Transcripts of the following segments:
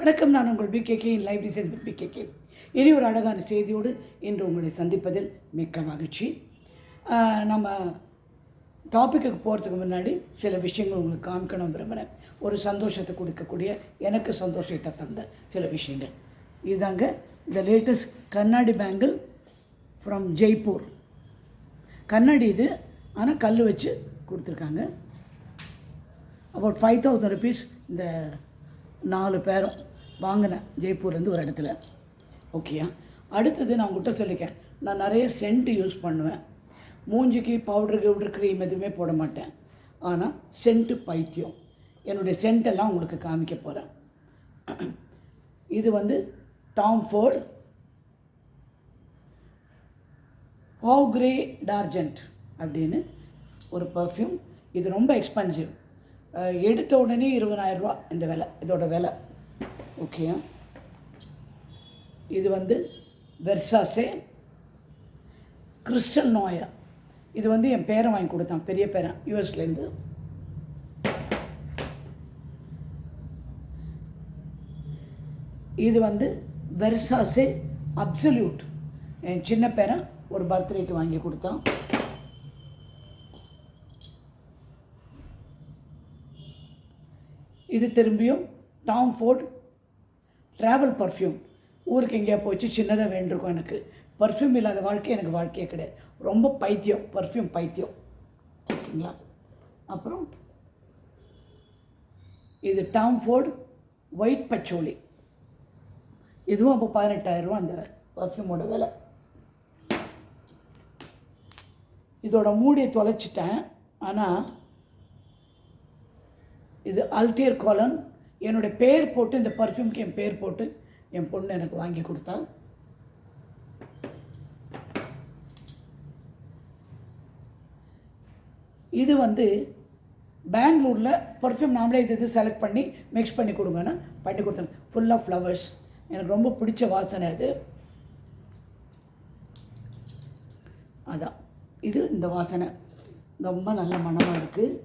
வணக்கம் நான் உங்கள் பிகேகே இன் லைவ் டிசைன் வித் பிகேகே இனி ஒரு அழகான செய்தியோடு இன்று உங்களை சந்திப்பதில் மிக்க மகிழ்ச்சி. நம்ம டாப்பிக்கு போகிறதுக்கு முன்னாடி சில விஷயங்கள் உங்களுக்கு காமிக்கணும் விரும்புகிறேன் ஒரு சந்தோஷத்தை கொடுக்கக்கூடிய எனக்கு சந்தோஷத்தை தந்த சில விஷயங்கள். இதாங்க இந்த லேட்டஸ்ட் கண்ணாடி பேங்கிள் ஃப்ரம் ஜெய்ப்பூர் கண்ணாடி இது ஆனால் கல் வச்சு கொடுத்துருக்காங்க. அபவுட் ஃபைவ் தௌசண்ட் ருபீஸ் இந்த நாலு பேரும். வாங்கினேன் ஜெய்ப்பூர்லேருந்து ஒரு இடத்துல. ஓகேயா அடுத்தது நான் உங்கள்கிட்ட சொல்லிக்கேன் நான் நிறைய சென்ட் யூஸ் பண்ணுவேன். மூஞ்சிக்கு பவுடர் கவுடர் க்ரீம் எதுவுமே போட மாட்டேன். ஆனால் சென்ட்டு பைத்தியம். என்னுடைய சென்ட்டெல்லாம் உங்களுக்கு காமிக்க போகிறேன் இது வந்து டாம் ஃபோர்ட் ஹவு கிரே டார்ஜென்ட் அப்படின்னு ஒரு பர்ஃப்யூம் இது ரொம்ப எக்ஸ்பென்சிவ் எடுத்த உடனே இருபதாயிரரூவா இந்த விலை இதோட விலை. ஓகே. இது வந்து வெர்சாசே கிறிஸ்டன் நோயா. இது வந்து என் பேரை வாங்கி கொடுத்தான் பெரிய பேரன் யூஎஸ்லேருந்து. இது வந்து வெர்சாசே அப்சல்யூட். என் சின்ன பேரன் ஒரு பர்த்டேக்கு வாங்கி கொடுத்தான். இது திரும்பியும் டாம் ஃபோர்ட் ட்ராவல் பர்ஃப்யூம் ஊருக்கு எங்கேயா போச்சு சின்னதாக வேண்டிருக்கும் எனக்கு. பர்ஃப்யூம் இல்லாத வாழ்க்கை எனக்கு வாழ்க்கையே கிடையாது. ரொம்ப பைத்தியம். பர்ஃப்யூம் பைத்தியம். ஓகேங்களா? அப்புறம் இது டாம் ஃபோர்டு ஒயிட் பச்சோலி இதுவும் அப்போ பதினெட்டாயிரரூவா அந்த பர்ஃப்யூமோட விலை. இதோட மூடியை தொலைச்சிட்டேன். ஆனால் இது அல்டியர் காலன் என்னுடைய பேர் போட்டு இந்த பர்ஃப்யூம்க்கு என் பேர் போட்டு என் பொண்ணு எனக்கு வாங்கி கொடுத்தா. இது வந்து பெங்களூரில் பர்ஃப்யூம் நாமளே இது இது செலக்ட் பண்ணி மிக்ஸ் பண்ணி கொடுங்கன்னா பண்ணி கொடுத்தேன் ஃபுல்லாக ஃப்ளவர்ஸ் எனக்கு ரொம்ப பிடிச்ச வாசனை அது. அதான். இது இந்த வாசனை. ரொம்ப நல்ல மனமாக இருக்குது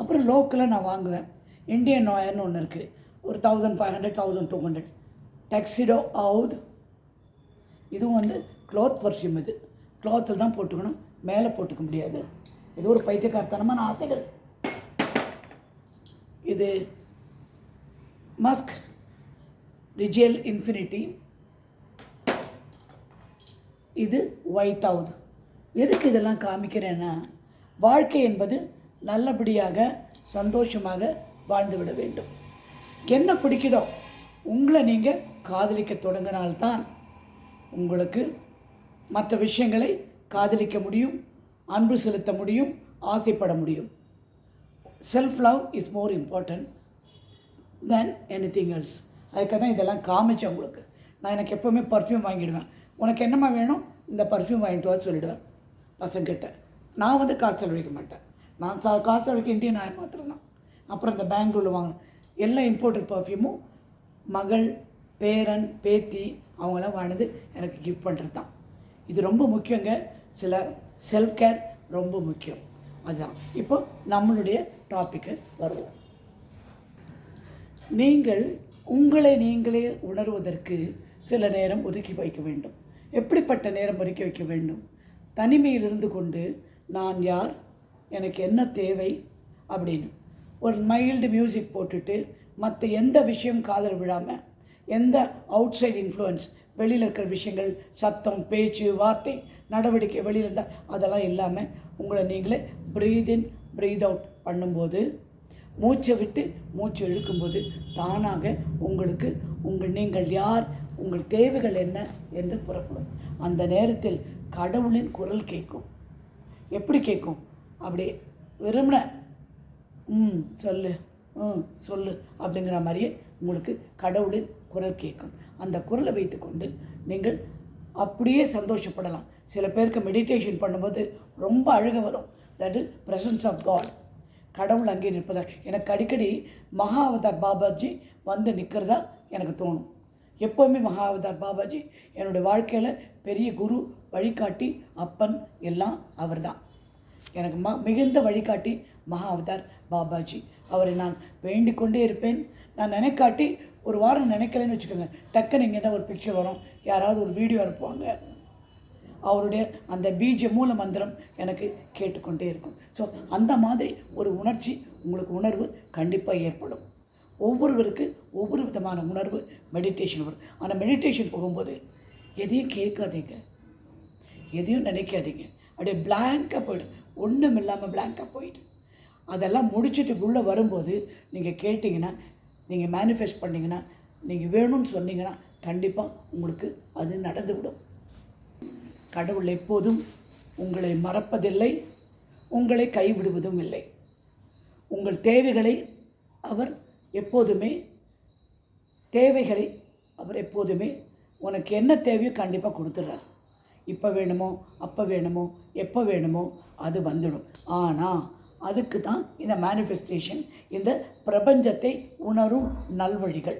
அப்புறம் லோக்கலாக நான் வாங்குவேன். இந்தியன் ஆயர்னு ஒன்று இருக்குது ஒரு thousand five hundred thousand two hundred tuxedo oud இதுவும் வந்து க்ளாத் பர்ஃப்யூம் இது. க்ளாத்தில் தான் போட்டுக்கணும். மேலே போட்டுக்க முடியாது. இது ஒரு பைத்தியக்காரத்தனமான ஆசைகள். இது மஸ்க் ரிஜியல் இன்ஃபினிட்டி இது ஒயிட் அவுத் எதுக்கு இதெல்லாம் காமிக்கிறேன்னா வாழ்க்கை என்பது நல்லபடியாக சந்தோஷமாக வாழ்ந்துவிட வேண்டும். என்ன பிடிக்குதோ உங்களை நீங்கள் காதலிக்க தொடங்கினால்தான் உங்களுக்கு மற்ற விஷயங்களை காதலிக்க முடியும் அன்பு செலுத்த முடியும் ஆசைப்பட முடியும். Self love is more important than anything else அதுக்காக தான் இதெல்லாம் காமிச்சேன் உங்களுக்கு. நான் எனக்கு எப்போவுமே பர்ஃப்யூம் வாங்கிடுவேன். உனக்கு என்னம்மா வேணும்? இந்த பர்ஃப்யூம் வாங்கிட்டு வா சொல்லிடுவேன். பசங்கிட்ட நான் வந்து காசு செலவழிக்க மாட்டேன். நான் சா காசு செலவழிக்க இண்டியன் ஆயில் மாத்திரம் தான் அப்புறம் இந்த பெங்களூரில் வாங்கினேன் எல்லா இம்போர்ட்டட் பர்ஃப்யூமும் மகள் பேரன் பேத்தி அவங்களாம் வாங்கினது எனக்கு கிஃப்ட் பண்ணுறது தான். இது ரொம்ப முக்கியங்க. சில செல்ஃப் கேர் ரொம்ப முக்கியம். அதுதான். இப்போ நம்மளுடைய டாப்பிக்கு வருவோம். நீங்கள் உங்களை நீங்களே உணர்வதற்கு சில நேரம் ஒதுக்கி வைக்க வேண்டும். எப்படிப்பட்ட நேரம் ஒதுக்கி வைக்க வேண்டும்? தனிமையில் இருந்து கொண்டு நான் யார்? எனக்கு என்ன தேவை? அப்படின்னு. ஒரு மைல்டு மியூசிக் போட்டுட்டு மற்ற எந்த விஷயம் காதல் விழாமல் எந்த அவுட் சைடு இன்ஃப்ளூயன்ஸ் வெளியில் இருக்கிற விஷயங்கள் சத்தம் பேச்சு வார்த்தை நடவடிக்கை வெளியில் இருந்தால் அதெல்லாம் இல்லாமல் உங்களை நீங்களே ப்ரீத் இன் ப்ரீத் அவுட் பண்ணும்போது மூச்சை விட்டு மூச்சு இழுக்கும்போது தானாக உங்களுக்கு உங்கள் நீங்கள் யார் உங்கள் தேவைகள் என்ன என்று புறப்படும். அந்த நேரத்தில் கடவுளின் குரல் கேட்கும். எப்படி கேட்கும்? அப்படியே விரும்பின ம் சொல்லு. ம் சொல்லு அப்படிங்கிற மாதிரியே உங்களுக்கு கடவுளின் குரல் கேட்கும். அந்த குரலை வைத்துக்கொண்டு நீங்கள் அப்படியே சந்தோஷப்படலாம். சில பேருக்கு மெடிடேஷன் பண்ணும்போது ரொம்ப அழுக வரும். That is presence of God கடவுள் அங்கே நிற்பதால். எனக்கு அடிக்கடி மகாவதார் பாபாஜி வந்து நிற்கிறதா எனக்கு தோணும். எப்போவுமே மகாவதார் பாபாஜி என்னுடைய வாழ்க்கையில் பெரிய குரு வழிகாட்டி அப்பன் எல்லாம் அவர்தான். எனக்கு ம மிகுந்த வழிகாட்டி மகா அவதார் பாபாஜி அவரை நான் வேண்டிக் கொண்டே இருப்பேன். நான் நினைக்காட்டி ஒரு வாரம் நினைக்கலன்னு வச்சுக்கோங்க. டக்குன்னு இங்கே தான் ஒரு பிக்சர் வரும். யாராவது ஒரு வீடியோ அனுப்புவாங்க. அவருடைய அந்த பீஜ மூல மந்திரம் எனக்கு கேட்டுக்கொண்டே இருக்கும். ஸோ அந்த மாதிரி ஒரு உணர்ச்சி உங்களுக்கு உணர்வு கண்டிப்பாக ஏற்படும். ஒவ்வொருவருக்கு ஒவ்வொரு விதமான உணர்வு மெடிடேஷன் வரும். ஆனால் மெடிடேஷன் போகும்போது எதையும் கேட்காதீங்க. எதையும் நினைக்காதீங்க. அப்படியே பிளாங்காக போய்டு. ஒன்றும் இல்லாமல் பிளாங்காக போயிட்டு அதெல்லாம் முடிச்சுட்டு உள்ளே வரும்போது நீங்கள் கேட்டிங்கன்னா நீங்கள் மேனிஃபெஸ்ட் பண்ணிங்கன்னா நீங்கள் வேணும்னு சொன்னீங்கன்னா கண்டிப்பாக உங்களுக்கு அது நடந்துவிடும். கடவுள் எப்போதும் உங்களை மறப்பதில்லை உங்களை கைவிடுவதும் இல்லை. உங்கள் தேவைகளை அவர் எப்போதுமே தேவைகளை அவர் எப்போதுமே உனக்கு என்ன தேவையோ கண்டிப்பாக கொடுத்துட்றார். இப்போ வேணுமோ அப்போ வேணுமோ எப்போ வேணுமோ அது வந்துடும். ஆனால் அதுக்கு தான் இந்த மேனிஃபெஸ்டேஷன் இந்த பிரபஞ்சத்தை உணரும் நல்வழிகள்.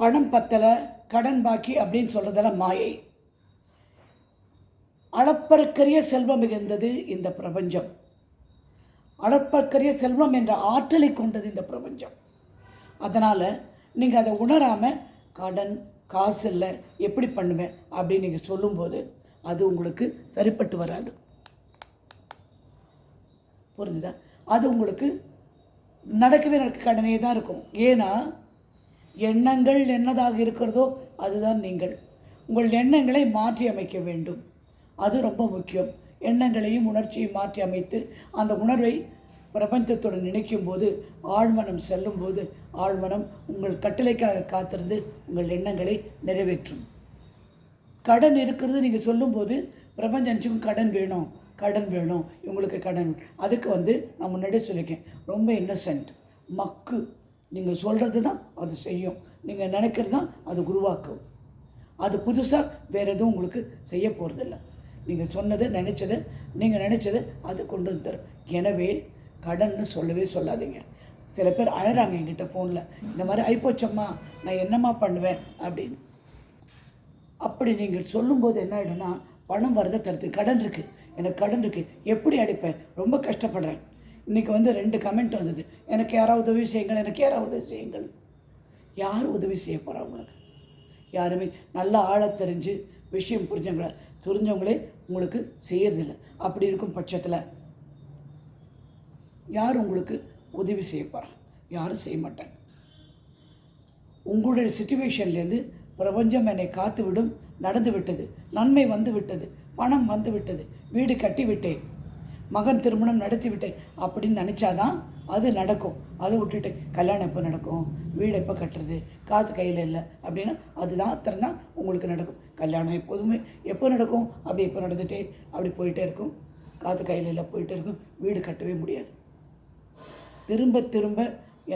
பணம் பத்தலை கடன் பாக்கி அப்படின்னு சொல்கிறதெல்லாம் மாயை. அளப்பற்கரிய செல்வம் மிகுந்தது இந்த பிரபஞ்சம். அளப்பற்கரிய செல்வம் என்ற ஆற்றலை கொண்டது இந்த பிரபஞ்சம். அதனால் நீங்கள் அதை உணராமல் கடன் காசு இல்லை எப்படி பண்ணுவேன் அப்படின்னு நீங்கள் சொல்லும்போது அது உங்களுக்கு சரிப்பட்டு வராது. புரிஞ்சுதா? அது உங்களுக்கு நடக்கவே நடக்க கடனே தான் இருக்கும். ஏன்னா எண்ணங்கள் என்னதாக இருக்கிறதோ அதுதான் நீங்கள். உங்கள் எண்ணங்களை மாற்றி அமைக்க வேண்டும். அது ரொம்ப முக்கியம். எண்ணங்களையும் உணர்ச்சியையும் மாற்றி அமைத்து அந்த உணர்வை பிரபஞ்சத்துடன் நினைக்கும் போது ஆழ்மனம் செல்லும்போது ஆழ்மனம் உங்கள் கட்டளைக்காக காத்திருந்து உங்கள் எண்ணங்களை நிறைவேற்றும். கடன் இருக்கிறது நீங்கள் சொல்லும்போது பிரபஞ்சம் கடன் வேணும். கடன் வேணும் இவங்களுக்கு கடன். அதுக்கு வந்து நான் முன்னாடியே சொல்லியிருக்கேன் ரொம்ப இன்னசென்ட் மக்கு. நீங்கள் சொல்கிறது தான் அது செய்யும். நீங்கள் நினைக்கிறது தான் அது உருவாக்கும். அது புதுசாக வேறு எதுவும் உங்களுக்கு செய்ய போகிறதில்ல நீங்கள் சொன்னது நினச்சது நீங்கள் நினச்சது அது கொண்டு வந்து தரும். எனவே கடன்னு சொல்லவே சொல்லாதீங்க. சில பேர் அழகிறாங்க என்கிட்ட ஃபோனில் இந்த மாதிரி ஐப்போச்சம்மா நான் என்னம்மா பண்ணுவேன்? அப்படின்னு. அப்படி நீங்கள் சொல்லும்போது என்ன ஆகிடும்னா பணம் வரதை தருது கடன் இருக்குது எனக்கு கடன் இருக்குது எப்படி அடிப்பேன்? ரொம்ப கஷ்டப்படுறேன். இன்றைக்கி வந்து ரெண்டு கமெண்ட் வந்தது. எனக்கு யாராவது உதவி செய்யுங்கள் எனக்கு யாராவது உதவி செய்யுங்கள். யார் உதவி செய்ய போகிறா உங்களுக்கு? யாருமே நல்லா ஆழ தெரிஞ்சு விஷயம் புரிஞ்சவங்கள தெரிஞ்சவங்களே உங்களுக்கு செய்யறதில்ல. அப்படி இருக்கும் பட்சத்தில் யார் உங்களுக்கு உதவி செய்ய போகிறா யாரும் செய்ய மாட்டாங்க. உங்களுடைய சுச்சுவேஷன்லேருந்து பிரபஞ்சம் என்னை காத்து விடும் நடந்து விட்டது நன்மை வந்து விட்டது பணம் வந்து விட்டது வீடு கட்டி விட்டேன் மகன் திருமணம் நடத்தி விட்டேன் அப்படின்னு நினச்சாதான் அது நடக்கும். அதை விட்டுட்டு கல்யாணம் எப்போ நடக்கும்? வீடு எப்போ கட்டுறது? காசு கையில் இல்லை. அப்படின்னா அதுதான் அத்தனை தான் உங்களுக்கு நடக்கும். கல்யாணம் எப்போதுமே எப்போ நடக்கும்? அப்படி எப்போ நடந்துகிட்டே அப்படி போயிட்டே இருக்கும். காசு கையில் இல்லை போயிட்டே இருக்கும். வீடு கட்டவே முடியாது. திரும்ப திரும்ப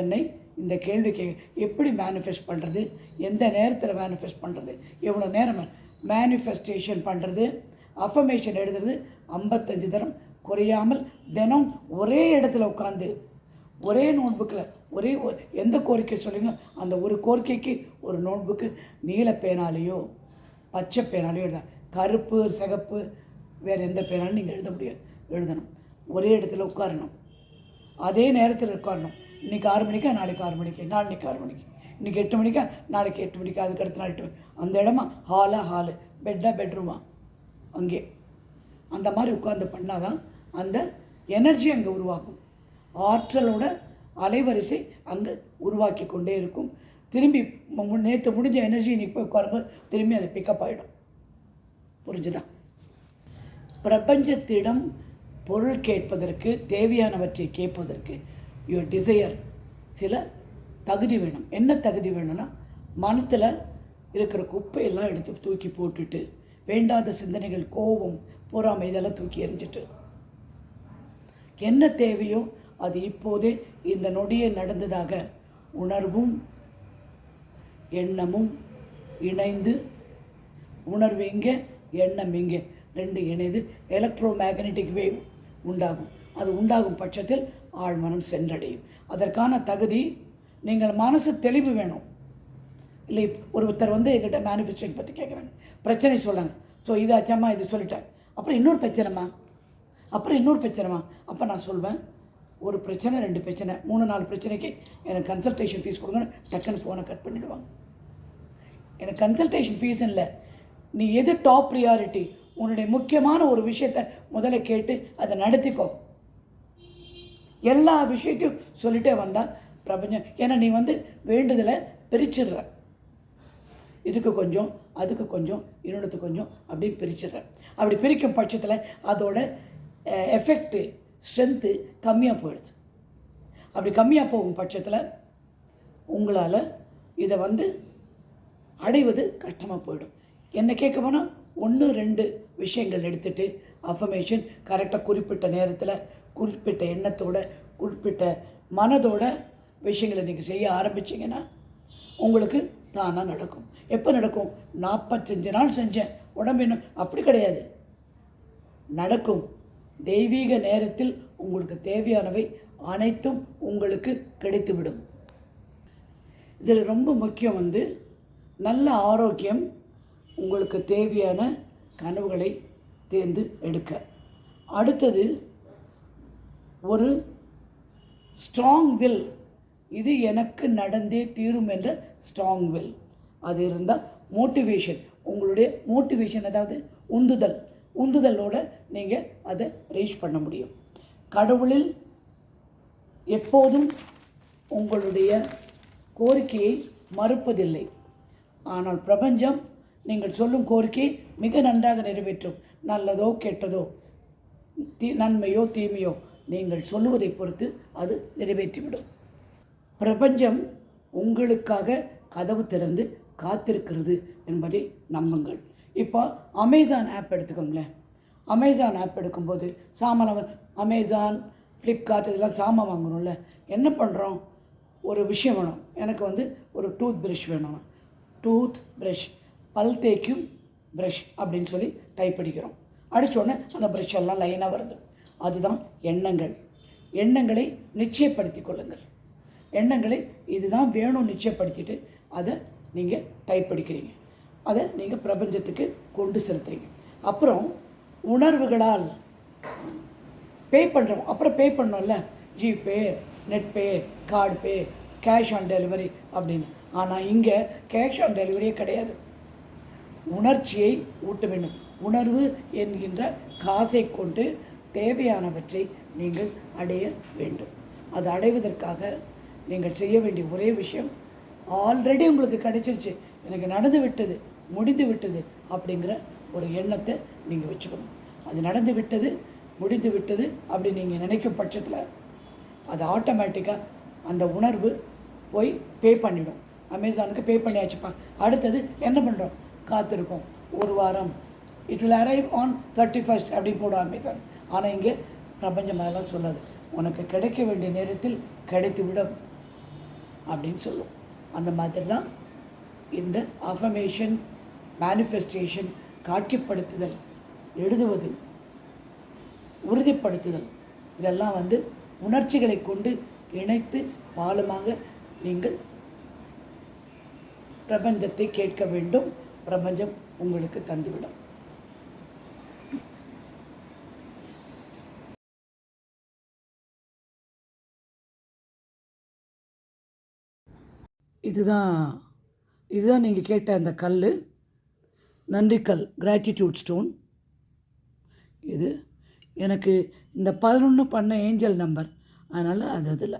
என்னை இந்த கேள்விக்கு எப்படி மேனிஃபெஸ்ட் பண்ணுறது எந்த நேரத்தில் மேனிஃபெஸ்ட் பண்ணுறது எவ்வளோ நேரம் மேனிஃபெஸ்டேஷன் பண்ணுறது அஃபர்மேஷன் எழுதுறது ஐம்பத்தஞ்சு தரம். குறையாமல் தினம் ஒரே இடத்துல உட்காந்து ஒரே நோட்புக்கில் ஒரே எந்த கோரிக்கை சொல்கிறீங்களோ அந்த ஒரு கோரிக்கைக்கு ஒரு நோட்புக்கு நீல பேனாலேயோ பச்சை பேனாலேயோ எழுத கருப்பு சிகப்பு வேறு எந்த பேனாலும் நீங்கள் எழுத முடியாது எழுதணும். ஒரே இடத்துல உட்காரணும். அதே நேரத்தில் உட்காரணும். இன்றைக்கி ஆறு மணிக்கா நாளைக்கு ஆறு மணிக்கு நாளைக்கு ஆறு மணிக்கு. இன்றைக்கி எட்டு மணிக்கா நாளைக்கு எட்டு மணிக்கு அதுக்கு அடுத்த நாள் எட்டு மணி. அந்த இடமா? ஹாலாக ஹாலு பெட்டாக பெட்ரூமா அங்கே. அந்த மாதிரி உட்காந்து பண்ணாதான் அந்த எனர்ஜி அங்கே உருவாகும். ஆற்றலோட அலைவரிசை அங்கே உருவாக்கி கொண்டே இருக்கும். திரும்பி நேற்று முடிஞ்ச எனர்ஜி இன்றைக்கி போய் உட்காரும்போது திரும்பி அது பிக்கப் ஆகிடும் புரிஞ்சுதா? பிரபஞ்சத்திடம் பொருள் கேட்பதற்கு தேவையானவற்றை கேட்பதற்கு யுவர் டிசையர் சில தகுதி வேணும். என்ன தகுதி வேணும்னா மனத்தில் இருக்கிற குப்பையெல்லாம் எடுத்து தூக்கி போட்டுட்டு வேண்டாத சிந்தனைகள் கோபம் பொறாமை இதெல்லாம் தூக்கி எறிஞ்சிட்டு. என்ன தேவையோ அது இப்போதே இந்த நொடியே நடந்ததாக உணர்வும் எண்ணமும் இணைந்து உணர்வு இங்கே எண்ணம் இங்கே ரெண்டு இணைந்து எலக்ட்ரோ மேக்னெட்டிக் வேவ் உண்டாகும். அது உண்டாகும் பட்சத்தில் ஆழ்மனம் சென்றடையும். அதற்கான தகுதி நீங்கள் மனசு தெளிவு வேணும். இல்லை ஒருத்தர் வந்து எங்கிட்ட மேனுஃபேக்சரிங் பற்றி கேட்குறாங்க பிரச்சனை சொல்கிறாங்க ஸோ இது ஆச்சாம்மா இது சொல்லிட்டேன். அப்புறம் இன்னொரு பிரச்சனைம்மா. அப்புறம் இன்னொரு பிரச்சனைமா அப்போ நான் சொல்வேன் ஒரு பிரச்சனை ரெண்டு பிரச்சனை மூணு நாலு பிரச்சனைக்கு எனக்கு கன்சல்டேஷன் ஃபீஸ் கொடுங்கன்னு டக்குன்னு ஃபோனை கட் பண்ணிவிடுவாங்க எனக்கு கன்சல்டேஷன் ஃபீஸ் இல்லை. நீ எது டாப் ப்ரியாரிட்டி உன்னுடைய முக்கியமான ஒரு விஷயத்தை முதல்ல கேட்டு அதை நடத்திக்கோ. எல்லா விஷயத்தையும் சொல்லிட்டே வந்தால் பிரபஞ்சம். ஏன்னா நீ வந்து வேண்டுதலை பிரிச்சிடுற. இதுக்கு கொஞ்சம் அதுக்கு கொஞ்சம் இன்னொன்றுக்கு கொஞ்சம் அப்படின்னு பிரிச்சிடுறேன். அப்படி பிரிக்கும் பட்சத்தில் அதோட எஃபெக்ட்டு ஸ்ட்ரென்த்து கம்மியாக போயிடுது. அப்படி கம்மியாக போகும் பட்சத்தில் உங்களால் இதை வந்து அடைவது கஷ்டமாக போயிடும். என்ன கேட்க போனால் ஒன்று ரெண்டு விஷயங்கள் எடுத்துகிட்டு அஃபர்மேஷன் கரெக்டாக குறிப்பிட்ட நேரத்தில் குறிப்பிட்ட எண்ணத்தோட குறிப்பிட்ட மனதோட விஷயங்களை நீங்கள் செய்ய ஆரம்பிச்சிங்கன்னா உங்களுக்கு தானாக நடக்கும். எப்போ நடக்கும்? நாற்பத்தஞ்சு நாள் செஞ்சேன். உடம்பு என்ன? அப்படி கிடையாது. நடக்கும். தெய்வீக நேரத்தில் உங்களுக்கு தேவையானவை அனைத்தும் உங்களுக்கு கிடைத்துவிடும். இதில் ரொம்ப முக்கியம் வந்து நல்ல ஆரோக்கியம் உங்களுக்கு தேவையான கனவுகளை தேர்ந்து எடுக்க. அடுத்தது ஒரு ஸ்ட்ராங் வில் இது எனக்கு நடந்தே தீரும் என்ற ஸ்ட்ராங் வில் அது இருந்தால் மோட்டிவேஷன் உங்களுடைய மோட்டிவேஷன் அதாவது உந்துதல். உந்துதலோட நீங்கள் அதை ரீச் பண்ண முடியும். கடவுளில் எப்போதும் உங்களுடைய கோரிக்கையை மறுப்பதில்லை. ஆனால் பிரபஞ்சம் நீங்கள் சொல்லும் கோரிக்கையை மிக நன்றாக நிறைவேற்றும். நல்லதோ கெட்டதோ தீ நன்மையோ தீமையோ நீங்கள் சொல்லுவதை பொறுத்து அது நிறைவேற்றிவிடும். பிரபஞ்சம் உங்களுக்காக கதவு திறந்து காத்திருக்கிறது என்பதை நம்புங்கள். இப்போ அமேசான் ஆப் எடுத்துக்கோங்களேன். அமேசான் ஆப் எடுக்கும்போது சாமான் அமேசான் ஃப்ளிப்கார்ட் இதெல்லாம் சாமான் வாங்கணும்ல. என்ன பண்ணுறோம் ஒரு விஷயம் வேணும். எனக்கு வந்து ஒரு டூத் ப்ரஷ் வேணும். டூத் ப்ரஷ் பல் தேய்க்கும் ப்ரஷ் அப்படின்னு சொல்லி டைப் அடிக்கிறோம் அடித்தோடனே அந்த ப்ரஷ் எல்லாம் லைனாக வருது. அதுதான் எண்ணங்கள். எண்ணங்களை நிச்சயப்படுத்திக் கொள்ளுங்கள். எண்ணங்களை இதுதான் வேணும் நிச்சயப்படுத்திட்டு அதை நீங்கள் டைப் அடிக்கிறீங்க அதை நீங்கள் பிரபஞ்சத்துக்கு கொண்டு செலுத்துறீங்க. அப்புறம் உணர்வுகளால் பே பண்ணுறோம் அப்புறம் பே பண்ணோம்ல. GPay net pay card pay cash on delivery அப்படின்னு. ஆனால் இங்கே கேஷ் ஆன் டெலிவரியே கிடையாது. உணர்ச்சியை ஊட்ட வேண்டும். உணர்வு என்கின்ற காசை கொண்டு தேவையானவற்றை நீங்கள் அடைய வேண்டும். அது அடைவதற்காக நீங்கள் செய்ய வேண்டிய ஒரே விஷயம் ஆல்ரெடி உங்களுக்கு கிடைச்சிருச்சு எனக்கு நடந்து விட்டது முடிந்து விட்டது அப்படிங்கிற ஒரு எண்ணத்தை நீங்கள் வச்சுக்கணும். அது நடந்து விட்டது முடிந்து விட்டது அப்படி நீங்கள் நினைக்கும் பட்சத்தில் அது ஆட்டோமேட்டிக்காக அந்த உணர்வு போய் பே பண்ணிடும். அமேசானுக்கு பே பண்ணியாச்சுப்பா. அடுத்தது என்ன பண்ணுறோம் காத்திருப்போம். ஒரு வாரம். It will arrive on thirty first அப்படின்னு போடும் அமேசான். ஆனால் இங்கே பிரபஞ்சம் அதெல்லாம் சொல்லாது. உனக்கு கிடைக்க வேண்டிய நேரத்தில் கிடைத்து விடும் அப்படின்னு சொல்லும். அந்த மாதிரி தான் இந்த அஃபமேஷன் மேனிஃபெஸ்டேஷன் காட்சிப்படுத்துதல் எழுதுவது உறுதிப்படுத்துதல் இதெல்லாம் வந்து உணர்ச்சிகளை கொண்டு இணைத்து பாலமாக நீங்கள் பிரபஞ்சத்தை கேட்க வேண்டும். பிரபஞ்சம் உங்களுக்கு தந்துவிடும். இதுதான் இதுதான் நீங்கள் கேட்ட அந்த கல் நன்றிக்கல் கிராட்டிடியூட் ஸ்டோன் இது எனக்கு இந்த பதினொன்று பண்ண ஏஞ்சல் நம்பர். அதனால் அது அதில்.